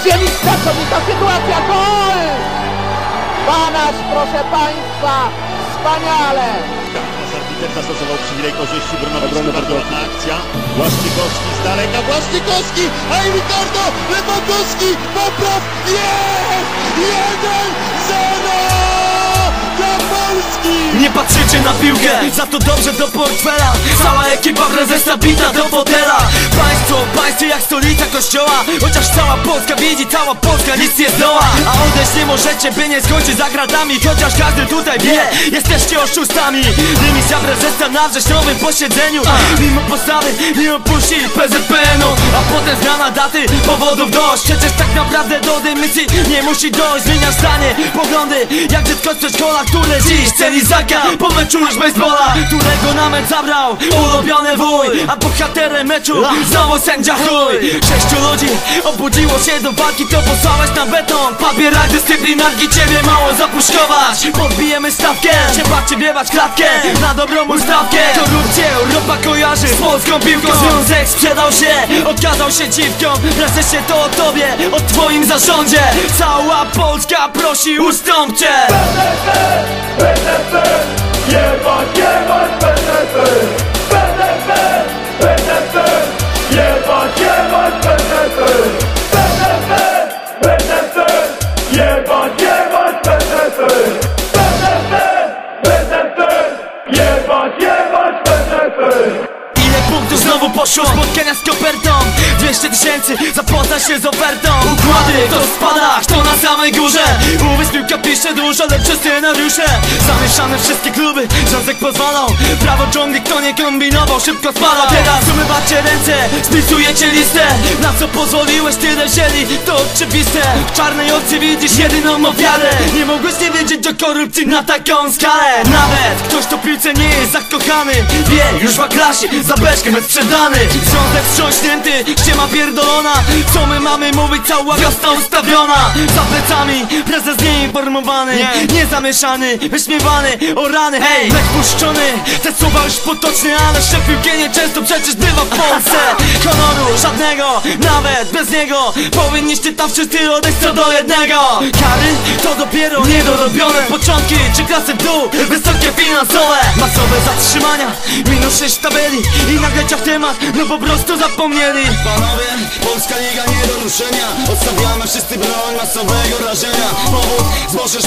ziemi, znakomita sytuacja, gol! Banaś, proszę Państwa, wspaniale! Arbiter zastosował przywilej korzyści Brunowicz, bardzo ładna akcja. Błaszczykowski z daleka, Błaszczykowski, a i Ricardo, Lewandowski, popraw, jest! 1-0 Nie patrzycie na piłkę, za to dobrze do portfela. Cała ekipa prezesa bita do fotela. Państwo, państwo jak stolica kościoła. Chociaż cała Polska widzi, cała Polska nic nie zdoła. A odejść nie możecie, by nie skończyć za gratami Chociaż każdy tutaj wie, jesteście oszustami. Dymisja prezesa na wrześniowym posiedzeniu. Mimo postawy nie opuści PZPN-u A potem zmiana daty, powodów dość. Przecież tak naprawdę do dymisji nie musi dojść. Zmienia zdanie, poglądy, jak dziecko z przedszkola Które dziś ceni zaka po meczu już baseballa Którego na mecz zabrał ulubiony wuj A bohaterem meczu znowu sędzia chuj. Sześciu ludzi obudziło się do walki To posłałeś na beton. Papierak dyscyplinarki ciebie mało zapuszkować. Podbijemy stawkę Trzeba cię wiewać klatkę Na dobrą ustawkę Korupcję Europa kojarzy z polską piłką. Związek sprzedał się Odkazał się dziwką. Prezesie to o tobie O twoim zarządzie Cała Polska prosi ustąpcie jebać, jebać PZP z kopertą 200 tysięcy, zapoznaj się z ofertą. Układy, kto spada, kto na samej górze? Uwierz piłka pisze dużo lepsze scenariusze. Zamieszane wszystkie kluby, związek pozwalał. Prawo dżungli, kto nie kombinował, szybko spadał Teraz umywacie ręce, spisujecie listę. Na co pozwoliłeś tyle zieli, to oczywiste. W czarnej oczy widzisz jedyną ofiarę. Nie mogłeś nie wiedzieć do korupcji na taką skalę. Nawet ktoś to piłce nie jest zakochany. Wie, już w klasie, za beczkę jest sprzedany. Związek wstrząśnięty, ściema pierdolona. Co my mamy mówić, cała wiosna ustawiona. Za plecami, prezes nieinformowany Nie. zamieszany, wyśmiewany, o rany Hej, lek puszczony, te słowa już potoczne Ale szef nieczęsto przecież bywa w Polsce. Honoru żadnego, nawet bez niego Powinniście tam wszyscy odejść co do jednego. Kary to dopiero niedorobione Początki, czy klasy w dół, wysokie finansowe. Masowe zatrzymania, minus 6 tabeli. I nagle ciach temat, no po prostu zapomnieli. Panowie, Polska Liga nie do ruszenia. Odstawiamy wszyscy broń masowego rażenia. Powód, zboże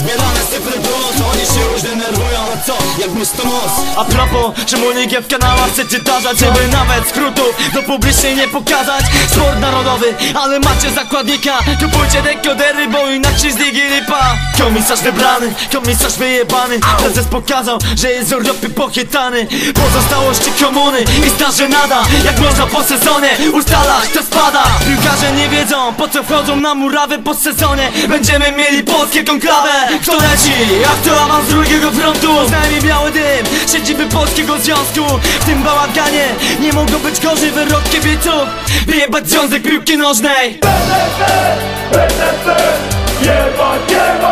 zbierane cyfry plus Oni się już denerwują, co, jak to moc A propos, czemu ligę w kanałach chcecie darzać Żeby nawet skrótów do publicznej nie pokazać? Sport narodowy, ale macie zakładnika. Kupujcie dekodery, bo inaczej z ligi lipa. Komisarz wybrany, komisarz wyjebany. Prezes pokazał, że jest z Europy pochytany Pozostałości komuny i starzy nada Jak można po sezonie ustalać kto spada. Piłkarze nie wiedzą po co wchodzą na murawę po sezonie. Będziemy mieli polskie konklawę Kto leci, a kto awans z drugiego frontu Nami biały dym, siedziby polskiego związku. W tym bałaganie nie mogło być gorzej wyrok kibiców. Wyjebać związek piłki nożnej. PZP, jebać, jebać. PZP